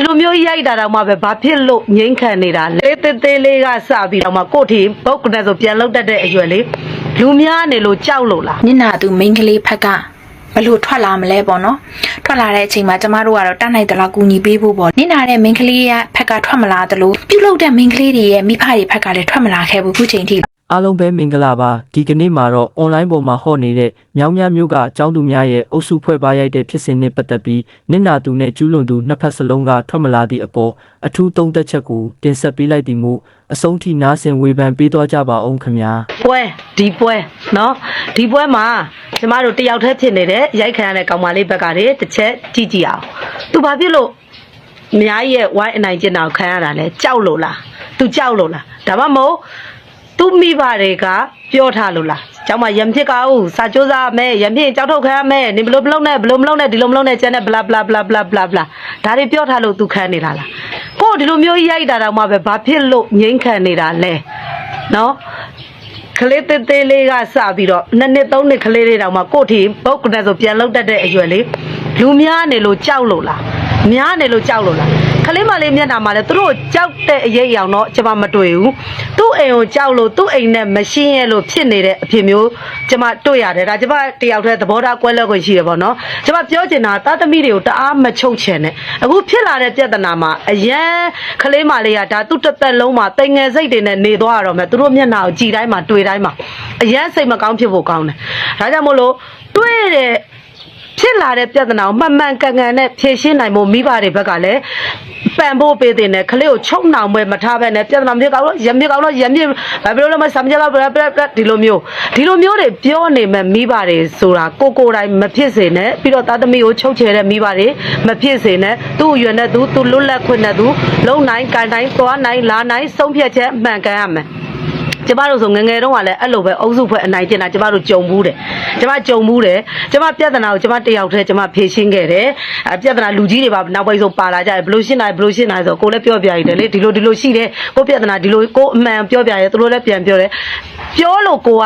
ဒီလိုမျိုးရိုက်တာတော့မှပဲဘာဖြစ်လို့ငိမ့်ခံနေတာလဲတေးသေးလေးကစပြီးတော့မှကို့ထီပုတ်ကနေဆိုပြန်လောက်တတ်တဲ့အရွယ်လေးလူများနေလို့ကြောက်လို့လားနင့်နာသူမိန်းကလေးဖက်ကဘလို့ထွက်လာမလဲပေါ့နော်ထွက်လာတဲ့အချိန်မှာကျမတို့ကတော့တတ်နိုင်သလောက်ကူညီပေးဖို့ပေါ့နင့်နာတဲ့မိန်းကလေးရဲ့ဖက်ကထွက်မလာသလိုပြုတ်လုတဲ့မိန်းကလေးတွေရဲ့မိဖတွေဖက်ကလည်းထွက်မလာခဲ့ဘူးခုချိန်ထိ အားလုံးပဲမင်္ဂလာပါဒီကနေ့မှာတော့ online ပေါ်မှာဟော့နေတဲ့မြောင်းမြမျိုးကအကြောင်းသူများရဲ့အုပ်စုဖွဲ့ပါရိုက်တဲ့ဖြစ်စဉ်နဲ့ပတ်သက်ပြီးနင့်နာသူနဲ့ကျူးလွန်သူနှစ်ဖက်စလုံးကထွက်မလာသည့်အပေါ်အထူးသုံးသက်ချက်ကိုတင်ဆက်ပေးလိုက်သည်မူအဆုံးထိနားဆင်ဝေဖန်ပေးသွားကြပါအောင်ခင်ဗျာ ပွဲဒီပွဲเนาะဒီပွဲမှာကျမတို့တယောက်တည်းဖြစ်နေတဲ့ရိုက်ခံရတဲ့ကောင်မလေးဘက်ကတည်းတစ်ချက်ကြည့်ကြည့်အောင်သူဘာဖြစ်လို့အများကြီးရဲ့ဝိုင်းအနိုင်ကျင်တာကိုခံရတာလဲကြောက်လို့လားသူကြောက်လို့လားဒါမှမဟုတ် သူမိဘတွေကပြောထားလို့လားကျောင်းမှာရံဖြစ်ကောက်စာကြိုးစားမယ်ရံဖြစ်ရင်ကြောက်ထုတ်ခံရမယ်နေဘလို့မလုပ်နဲ့ဘလို့မလုပ်နဲ့ဒီလိုမလုပ်နဲ့ကျန်တဲ့ bla bla bla bla bla bla ဒါတွေပြောထားလို့သူခံနေတာလားကို့ဒီလိုမျိုးရိုက်တာတော့မှပဲဘာဖြစ်လို့ငိမ့်ခံနေတာလဲနော်ကလေးသေးသေးလေးကစပြီးတော့နှစ်နှစ်သုံးနှစ်ကလေးလေးတောင်မှကို့ထီပုတ်ကနေဆိုပြန်လောက်တတ်တဲ့အရွယ်လေးလူများနေလို့ကြောက်လို့လားများနေလို့ကြောက်လို့လား ကလေးမလေးမျက်နှာမှာလဲသူတို့ကြောက်တဲ့အရေးအယောင်တော့ကျွန်မမတွေ့ဘူးသူ့အိမ်ကိုကြောက်လို့သူ့အိမ်နဲ့မရှင်းရလို့ဖြစ်နေတဲ့အဖြစ်မျိုးကျွန်မတွေ့ရတယ်ဒါကျွန်မတယောက်တည်းသဘောထားကွဲလွဲခွင့်ရှိရပါတော့ကျွန်မပြောချင်တာတာသမီတွေကိုတအားမချုပ်ချင်နဲ့အခုဖြစ်လာတဲ့ပြဿနာမှာအရန်ကလေးမလေးကဒါသူ့တစ်သက်လုံးမှာတိမ်ငယ်စိတ်တွေနဲ့နေသွားရတော့မယ်သူတို့မျက်နှာကိုကြည်တိုင်းမှာတွေ့တိုင်းမှာအရန်စိတ်မကောင်းဖြစ်ဖို့ကောင်းတယ်ဒါကြောင့်မို့လို့တွေ့တဲ့ ဖြစ်လာတဲ့ပြဿနာကိုမှန်မှန်ကန်ကန်နဲ့ဖြေရှင်းနိုင်ဖို့မိဘတွေဘက်ကလည်းပံ့ဖို့ပေးတဲ့နဲ့ကလေးကိုချုံနှောင်ပွဲမထားဘဲနဲ့ပြဿနာမျိုးကောင်းလို့ရမြကောင်းလို့ရမြဘာဖြစ်လို့လဲမစမ်းကြပါဘူးဒီလိုမျိုးဒီလိုမျိုးတွေပြောနေမဲ့မိဘတွေဆိုတာကိုကိုယ်တိုင်မဖြစ်စေနဲ့ပြီးတော့သားသမီးကိုချုပ်ချယ်တဲ့မိဘတွေမဖြစ်စေနဲ့သူ့အရွယ်နဲ့သူသူလွတ်လပ်ခွင့်နဲ့သူလုံနိုင်ကန်တိုင်းသွားနိုင်လာနိုင်ဆုံးဖြတ်ချက်မှန်ကန်ရမယ် ကျမတို့ဆိုငယ်ငယ်တုန်းကလည်းအဲ့လိုပဲအုပ်စုဖွဲ့အနိုင်ကျင်တာကျမတို့ကြုံဘူးတယ်ကျမကြုံဘူးတယ်ကျမပြဿနာကိုကျမတယောက်တည်းကျမဖြေရှင်းခဲ့တယ်အပြဿနာလူကြီးတွေပါနောက်ပိုင်းဆိုပါလာကြတယ်ဘလို့ရှင်းနိုင်ဘလို့ရှင်းနိုင်ဆိုကိုလည်းပြောပြရတယ်လေဒီလိုဒီလိုရှိတယ်ကိုပြဿနာဒီလိုကိုအမှန်ပြောပြရဲသူတို့လည်းပြန်ပြောတယ်ပြောလို့ကိုက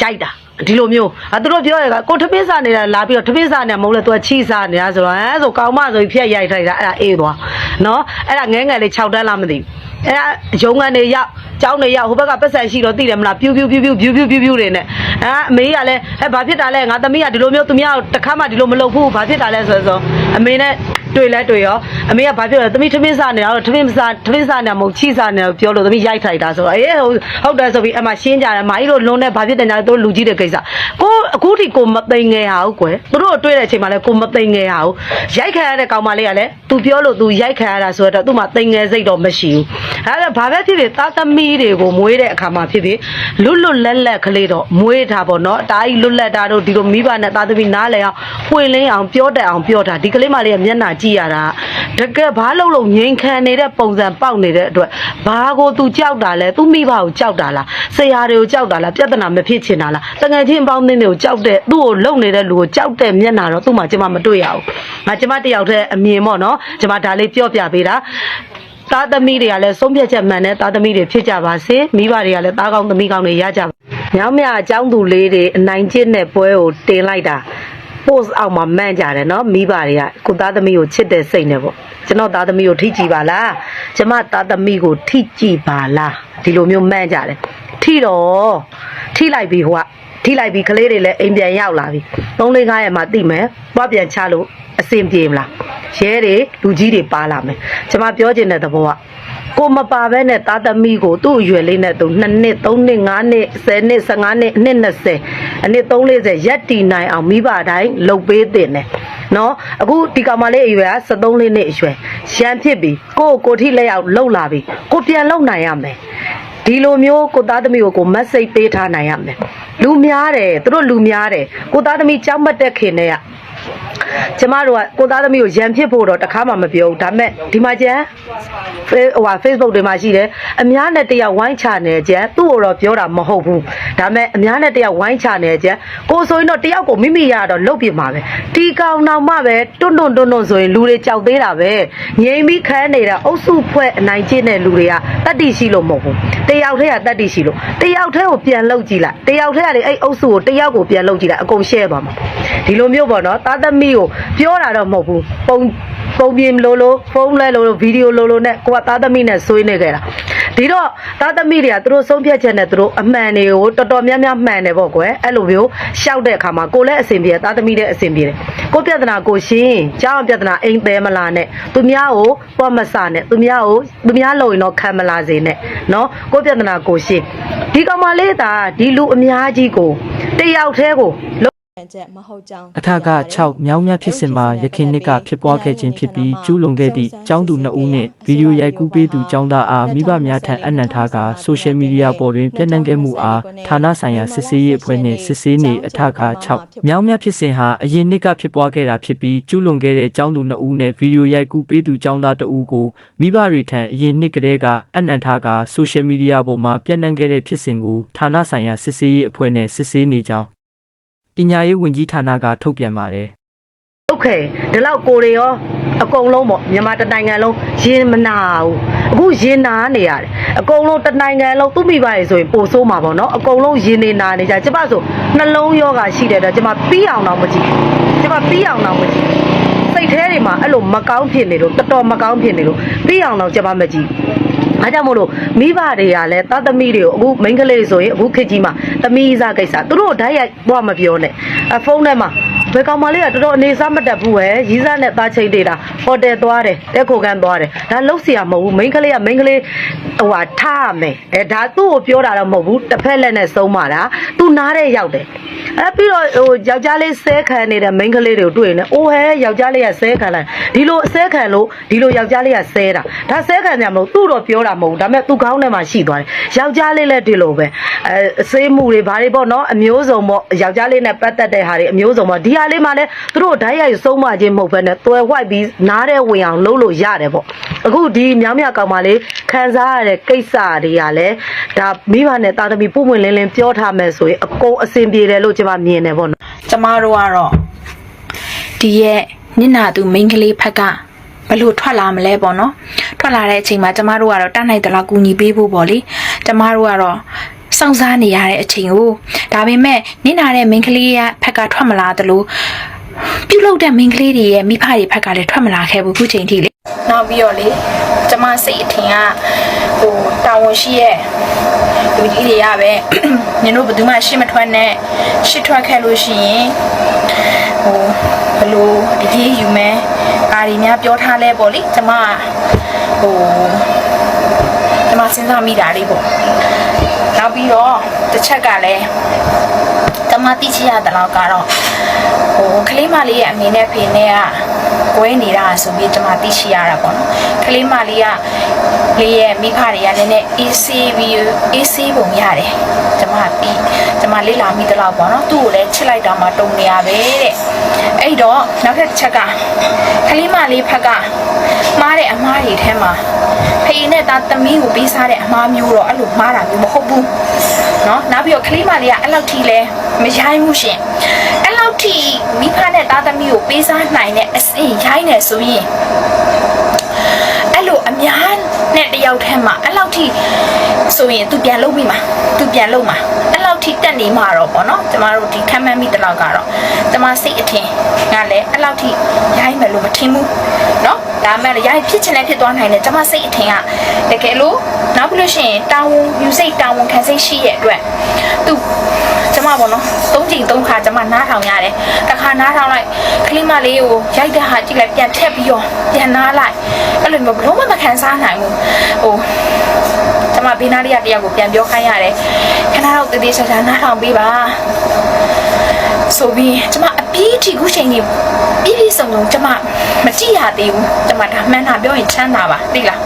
ရိုက်တာဒီလိုမျိုးအဲသူတို့ပြောရကကိုထမင်းစားနေတာလာပြီးတော့ထမင်းစားနေမဟုတ်လဲသူကချီစားနေတာဆိုတော့ဟမ်ဆိုကောင်းမဆိုပြီးဖျက်ရိုက်ထိုက်တာအဲ့ဒါအေးသွားနော်အဲ့ဒါငဲငယ်လေး6တန်းလားမသိဘူးအဲ့ဒါရုံးကန်တွေရောက် ကျောင်းတွေရောက်ဟိုဘက်ကပတ်စံရှိတော့သိတယ်မလားပြူးပြူးပြူးပြူးပြူးပြူးပြူးပြူးတွေနဲ့အဲအမေကလည်းဟဲ့ဘာဖြစ်တာလဲငါသမီးကဒီလိုမျိုးသူများတခါမှဒီလိုမလုပ်ဘူးဘာဖြစ်တာလဲဆိုတော့အမေနဲ့တွေ့လဲတွေ့ရောအမေကဘာဖြစ်လဲသမီးထမင်းစားနေတာတော့ထမင်းစားထမင်းစားနေမဟုတ်ချီစားနေပြောလို့သမီးရိုက်ထိုက်တာဆိုတော့အေးဟုတ်ဟုတ်တယ်ဆိုပြီးအမရှင်းကြတယ်မာကြီးတို့လွန်နေဘာဖြစ်တယ်ညာတို့လူကြီးတဲ့ကိစ္စကို အခုထိကိုမသိငယ်ဟာဟုတ်ကွယ်သူတို့တွေ့တဲ့အချိန်မှာလဲကိုမသိငယ်ဟာဟုတ်ရိုက်ခံရတဲ့ကောင်မလေးကလည်း तू ပြောလို့ तू ရိုက်ခံရတာဆိုတော့ तू မှသိငယ်စိတ်တော့မရှိဘူးအဲဒါဘာပဲဖြစ်ဖြစ်သားသမီးတွေကိုမွေးတဲ့အခါမှာဖြစ်ဖြစ်လွတ်လွတ်လပ်လပ်ကလေးတော့မွေးတာပေါ့နော်အတားကြီးလွတ်လပ်တာတို့ဒီလိုမိဘနဲ့သားသမီးနားလဲအောင်ပွင့်လင်းအောင်ပြောတတ်အောင်ပြောတာဒီကလေးမလေးကမျက်နှာကြည့်ရတာတကယ်ဘာလို့လို့ငိန်ခံနေတဲ့ပုံစံပေါက်နေတဲ့အတွက်ဘာကို तू ကြောက်တာလဲ तू မိဘကိုကြောက်တာလားဆရာတွေကိုကြောက်တာလားပြဿနာမဖြစ်ချင်တာလားတငယ်ချင်းပေါင်းသင်းတွေကို ကြောက်တဲ့သူ့ကိုလုံနေတဲ့လူကိုကြောက်တဲ့မျက်နှာတော့သူ့မှာကျမမတွေ့ရဘူးငါကျမတယောက်တည်းအမြင်ပေါ့နော်ကျမဒါလေးပြောပြပေးတာသားသမီးတွေကလည်းဆုံးဖြတ်ချက်မှန်တဲ့သားသမီးတွေဖြစ်ကြပါစေမိဘတွေကလည်းသားကောင်းသမီးကောင်းတွေရကြပါညောင်မြအကြောင်းသူလေးတွေအနိုင်ကျင့်တဲ့ပွဲကိုတင်လိုက်တာ post အောက်မှာမှန်းကြတယ်နော်မိဘတွေကကိုသားသမီးကိုချစ်တဲ့စိတ်နဲ့ပေါ့ကျွန်တော်သားသမီးကိုထိကြည့်ပါလားကျမသားသမီးကိုထိကြည့်ပါလားဒီလိုမျိုးမှန်းကြတယ်ထိတော့ထိလိုက်ပြီဟိုက ထိလိုက်ပြီကလေးတွေလည်းအိမ်ပြန်ရောက်လာပြီသုံးလေးကားရဲ့မှာတိမယ်သွားပြန်ချလို့အဆင်ပြေမလားရဲတွေလူကြီးတွေပါလာမယ်ကျမပြောချင်တဲ့သဘောကကိုမပါဘဲနဲ့သားသမီးကိုသူ့အရွယ်လေးနဲ့သူ2နှစ်3နှစ်5နှစ်10နှစ်15နှစ်အနှစ်20အနှစ်340ရက်တီနိုင်အောင်မိဘတိုင်းလှုပ်ပေးတင်တယ်နော်အခုဒီကောင်မလေးအရွယ်က73လေးနှစ်အရွယ်ရန်ဖြစ်ပြီကိုယ့်ကိုယ်ထိလက်ရောက်လှုပ်လာပြီကိုပြန်လှုပ်နိုင်ရမယ်ဒီလိုမျိုးကိုသားသမီးကိုကိုမတ်စိတ်ပေးထားနိုင်ရမယ် လူများတယ်သူတို့လူများတယ်ကိုသားသမီးကြောက်မတ်တဲ့ခင်နဲ့က ကျမတို့ကကိုသားသမီးကိုရန်ဖြစ်ဖို့တော့တခါမှမပြောဘူးဒါပေမဲ့ဒီမှာကျန်ဟိုဟာ Facebook တွေမှာရှိတယ်အများနဲ့တယောက်ဝိုင်းချနေကြသူ့ကိုတော့ပြောတာမဟုတ်ဘူးဒါပေမဲ့အများနဲ့တယောက်ဝိုင်းချနေကြကိုဆိုရင်တော့တယောက်ကိုမိမိရတော့လုတ်ပြမှာပဲဒီကောင်နောက်မှပဲတွန့်တွန့်တွန့်တွန့်ဆိုရင်လူတွေကြောက်သေးတာပဲငြိမ်ပြီးခန်းနေတာအုပ်စုဖွဲ့အနိုင်ကျင့်တဲ့လူတွေကတတ်တိရှိလို့မဟုတ်ဘူးတယောက်တည်းကတတ်တိရှိလို့တယောက်တည်းကိုပြန်လုတ်ကြည့်လိုက်တယောက်တည်းကလေအဲ့အုပ်စုကိုတယောက်ကိုပြန်လုတ်ကြည့်လိုက်အကုန် share သွားမှာဒီလိုမျိုးပေါ့နော်သားသမီးကိုကိုပြောတာတော့မဟုတ်ဘူးပုံပုံပြင်းလို့လို့ဖုန်းလဲလို့လို့ဗီဒီယိုလို့လို့နဲ့ကိုကသားသမီးနဲ့ဆွေးနေကြတာဒီတော့သားသမီးတွေကသူတို့ဆုံးဖြတ်ချက်နဲ့သူတို့အမှန်တွေကိုတော်တော်များများမှန်တယ်ပေါ့ကွယ်အဲ့လိုမျိုးရှောက်တဲ့အခါမှာကိုလည်းအဆင်ပြေတယ်သားသမီးလည်းအဆင်ပြေတယ်ကိုပြဿနာကိုရှင်းကြောင်းပြဿနာအိမ်သေးမလားနဲ့သူများကိုပေါ့မဆနဲ့သူများကိုသူများလုံရင်တော့ခံမလာစေနဲ့နော်ကိုပြဿနာကိုရှင်းဒီကောင်မလေးသာဒီလူအများကြီးကိုတယောက်တည်းကို ချက်မဟုတ်ကြောင်း အထက6မြောင်းမြဖြစ်စဉ်မှာရခိုင်နှစ်ကဖြစ်ပွားခဲ့ခြင်းဖြစ်ပြီးကျူးလွန်ခဲ့သည့်ចောင်းသူ2ဦးနှင့်ဗီဒီယိုရိုက်ကူးပေးသူចောင်းသားအားမိဘများထံအနံ့ထားကဆိုရှယ်မီဒီယာပေါ်တွင်ပြန့်နှံ့ခဲ့မှုအားဌာနဆိုင်ရာစစ်ဆေးရေးအဖွဲ့နှင့်စစ်ဆေးနေအထက6မြောင်းမြဖြစ်စဉ်ဟာအရင်နှစ်ကဖြစ်ပွားခဲ့တာဖြစ်ပြီးကျူးလွန်ခဲ့တဲ့ចောင်းသူ2ဦးနှင့်ဗီဒီယိုရိုက်ကူးပေးသူចောင်းသား2ဦးကိုမိဘတွေထံအရင်နှစ်ကတည်းကအနံ့ထားကဆိုရှယ်မီဒီယာပေါ်မှာပြန့်နှံ့ခဲ့တဲ့ဖြစ်စဉ်ကိုဌာနဆိုင်ရာစစ်ဆေးရေးအဖွဲ့နှင့်စစ်ဆေးနေကြောင်း ပညာရေးဝန်ကြီးဌာနကထုတ်ပြန်ပါတယ်ဟုတ်ကဲ့ဒီလောက်ကိုတွေရောအကုန်လုံးပေါ့မြန်မာတစ်နိုင်ငံလုံးရင်မနာဘူးအခုရင်နာနေရတယ်အကုန်လုံးတစ်နိုင်ငံလုံးသူ့မိဘရေဆိုရင်ပို့ဆိုးမှာပေါ့နော်အကုန်လုံးရင်နေနာနေကြကျမဆိုနှလုံးယောဂရှိတယ်တော့ကျမပြီးအောင်တော့မကြည့်ကျမပြီးအောင်တော့မကြည့်စိတ်ထဲတွေမှာအဲ့လိုမကောင်းဖြစ်နေလို့တော်တော်မကောင်းဖြစ်နေလို့ပြီးအောင်တော့ကျမမကြည့် အားကြောင့်မို့လို့မိဘတွေကလည်းသားသမီးတွေကိုအခုမိန်းကလေးဆိုရင်အခုခေတ်ကြီးမှာသမီးစားကိစ္စသူတို့ဓာတ်ရိုက်တော့မပြောနဲ့အဖုန်းထဲမှာ ဘယ်ကောင်မလေးကတော်တော်အနေစားမတက်ဘူးပဲရီးစားနဲ့သားချိန်တေးတာဟိုတယ်သွားတယ်တက်ခိုကန်းသွားတယ်ဒါလုံးစီရမဟုတ်ဘူးမိန်းကလေးကမိန်းကလေးဟိုဟာထားရမယ်အဲဒါသူ့ကိုပြောတာတော့မဟုတ်ဘူးတစ်ဖက်လက်နဲ့ဆုံးပါတာသူနားတဲ့ရောက်တယ်အဲပြီးတော့ဟိုယောက်ျားလေးဆဲခံနေတဲ့မိန်းကလေးတွေကိုတွေ့နေအိုးဟဲယောက်ျားလေးကဆဲခံလိုက်ဒီလိုဆဲခံလို့ဒီလိုယောက်ျားလေးကဆဲတာဒါဆဲခံကြမလို့သူ့တော့ပြောတာမဟုတ်ဘူးဒါပေမဲ့သူ့ခေါင်းထဲမှာရှိသွားတယ်ယောက်ျားလေးလည်းဒီလိုပဲအဲဆေးမှုတွေဘာတွေပေါ့နော်အမျိုးစုံပေါ့ယောက်ျားလေးနဲ့ပတ်သက်တဲ့ဟာတွေအမျိုးစုံပေါ့ဒီဟာလေးမှလည်းသူတို့ဓာတ်ရိုက်ဆုံးမခြင်းမဟုတ်ဘဲနဲ့တွယ်ဝိုက်ပြီးနားတဲ့ဝင်အောင်လုပ်လို့ရတယ်ပေါ့အခုဒီမြောင်းမြကောင်မလေးခံစားရတဲ့ကိစ္စတွေကလည်းဒါမိဘနဲ့တာသမီပွင့်ပွင့်လင်းလင်းပြောထားမယ်ဆိုရင်အကုန်အဆင်ပြေတယ်လို့ကျွန်မမြင်တယ်ပေါ့နော်ကျမတို့ကတော့ဒီရဲ့နင့်နာသူမိန်းကလေးဖက်ကဘလို့ထွက်လာမလဲပေါ့နော်ထွက်လာတဲ့အချိန်မှာကျမတို့ကတော့တတ်နိုင်သလောက်ကူညီပေးဖို့ပေါ့လေကျမတို့ကတော့ စောင့်စားနေရတဲ့အချိန်ကိုဒါပေမဲ့နင့်နာတဲ့မိန်းကလေးရဲ့ဖက်ကထွက်မလာသလိုပြုတ်လုတဲ့မိန်းကလေးတွေရဲ့မိဖတွေဖက်ကလည်းထွက်မလာခဲ့ဘူးခုချိန်ထိလေနောက်ပြီးတော့လေကျမစိတ်အထင်ကဟိုတာဝန်ရှိရဲ့လူကြီးတွေကပဲနင်တို့ဘယ်သူမှရှေ့မထွက်နဲ့ရှေ့ထွက်ခဲ့လို့ရှိရင်ဟိုဘလို့အရေးယူမယ်အာရီများပြောထားလဲပေါ့လေကျမကဟိုကျမစဉ်းစားမိတာလေးပေါ့ နောက်ပြီးတော့တစ်ချက်ကလည်းကျမသိချင်ရတဲ့လောက်ကတော့ဟိုကလေးမလေးရဲ့အမေနဲ့ဖေနဲ့ကကွဲနေတာဆိုပြီးကျမသိချင်ရတာပေါ့နော်ကလေးမလေးကလေးရဲ့မိဖတွေကလည်းနည်းနည်း AC ပြီး AC ပုံရတယ်ကျမပြီးကျမလေးလာမိတဲ့လောက်ပေါ့နော်သူ့ကိုလည်းချစ်လိုက်တာမှတုံနေရပဲတဲ့အဲ့တော့နောက်ထပ်တစ်ချက်ကကလေးမလေးဖက်ကမှားတဲ့အမားတွေထဲမှာ ဖေနဲ့သားသမီးကိုပေးစားတဲ့အမားမျိုးတော့အဲ့လိုမှားတာမျိုးမဟုတ်ဘူးเนาะနောက်ပြီးတော့ကလေးမလေးကအဲ့လောက်ထိလဲမရိုင်းဘူးရှင်အဲ့လောက်ထိမိဖနဲ့သားသမီးကိုပေးစားနိုင်တဲ့အစင်ရိုင်းနေဆိုရင် အဲ့လိုအများနဲ့တယောက်တည်းမှာအဲ့လောက်ထိဆိုရင်သူပြန်လုပ်ပြီမှာသူပြန်လုပ်မှာအဲ့လောက် ထိတက်နေမှာတော့ပေါ့နော်ကျမတို့ဒီခံမှန်းမိတလောက်ကတော့ကျမစိတ်အထင်ကလည်းအဲ့လောက်ထိရိုက်မယ်လို့မထင်ဘူးနော်ဒါမှလည်းရိုက်ဖြစ်ချင်လည်းဖြစ်သွားနိုင်တယ်ကျမစိတ်အထင်ကတကယ်လို့နောက်ပြီးလို့ရှိရင်တာဝန်ယူစိတ်တာဝန်ခံစိတ်ရှိရဲ့အတွက်သူကျမပေါ့နော်သုံးချိန်သုံးခါကျမနားထောင်ရတယ်တခါနားထောင်လိုက်ခလီမလေးကိုရိုက်တဲ့ဟာကြည့်လိုက်ပြန်ထက်ပြီးတော့ပြန်နားလိုက်အဲ့လိုမျိုးဘလို့မှမခံစားနိုင်ဘူးဟို မဘေးနားလေးကတယောက်ကိုပြန်ပြောခိုင်းရတယ်ခဏတော့တည်တည်ချာချာနားထောင်ပေးပါဆိုပြီးကျမအပြီးအထိခုချိန်ကြီးပြီးပြီးစုံစုံကျမမကြည့်ရသေးဘူးကျမဒါမှန်းတာပြောရင်ချမ်းသာပါသိလား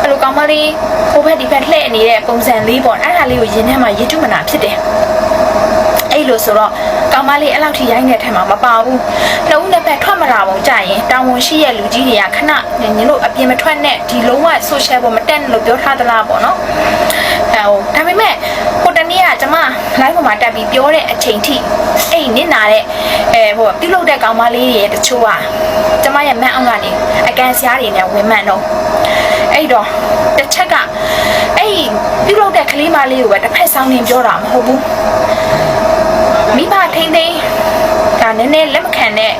အဲ့လိုကောင်မလေးဟိုဘက်ဒီဘက်လှည့်နေတဲ့ပုံစံလေးပေါ့အဲ့ဒါလေးကိုရင်ထဲမှာရေတုမနာဖြစ်တယ်အဲ့လိုဆိုတော့ ကောင်မလေးအဲ့လောက်ထိရိုင်းတဲ့ထက်မှာမပါဘူး။နှုတ်နှစ်ဖက်ထွက်မလာဘူးကြာရင်တာဝန်ရှိရဲ့လူကြီးတွေကခဏညင်တို့အပြင်မထွက်နဲ့ဒီလုံးဝ social ပေါ်မတက်နဲ့လို့ပြောထားသလားပေါ့နော်။အဲဟိုဒါပေမဲ့ဟိုတနေ့ကကျမ live ပေါ်မှာတက်ပြီးပြောတဲ့အချိန်ထိအဲ့နစ်နာတဲ့အဲဟိုပြုတ်လုတဲ့ကောင်မလေးတွေတချို့ကကျမရဲ့မန်အောင်ကနေအကန်စရာတွေနဲ့ဝင်မှန်တော့အဲ့တော့တစ်ချက်ကအဲ့ပြုတ်လုတဲ့ကလေးမလေးကိုပဲတစ်ဖက်ဆောင်နေပြောတာမဟုတ်ဘူး မိဘထိန်းသိမ်းဒါနည်းနည်းလက်မခံတဲ့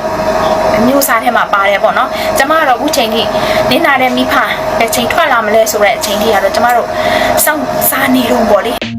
အမျိုးအစားထဲမှာပါတယ်ပေါ့နော်ကျမကတော့အခုချိန်ထိနင်းနာတဲ့မိဖပဲချိန်ထွက်လာမလဲဆိုတဲ့အချိန်ထိကတော့ကျမတို့စောင့်စားနေလို့ပေါ့လေ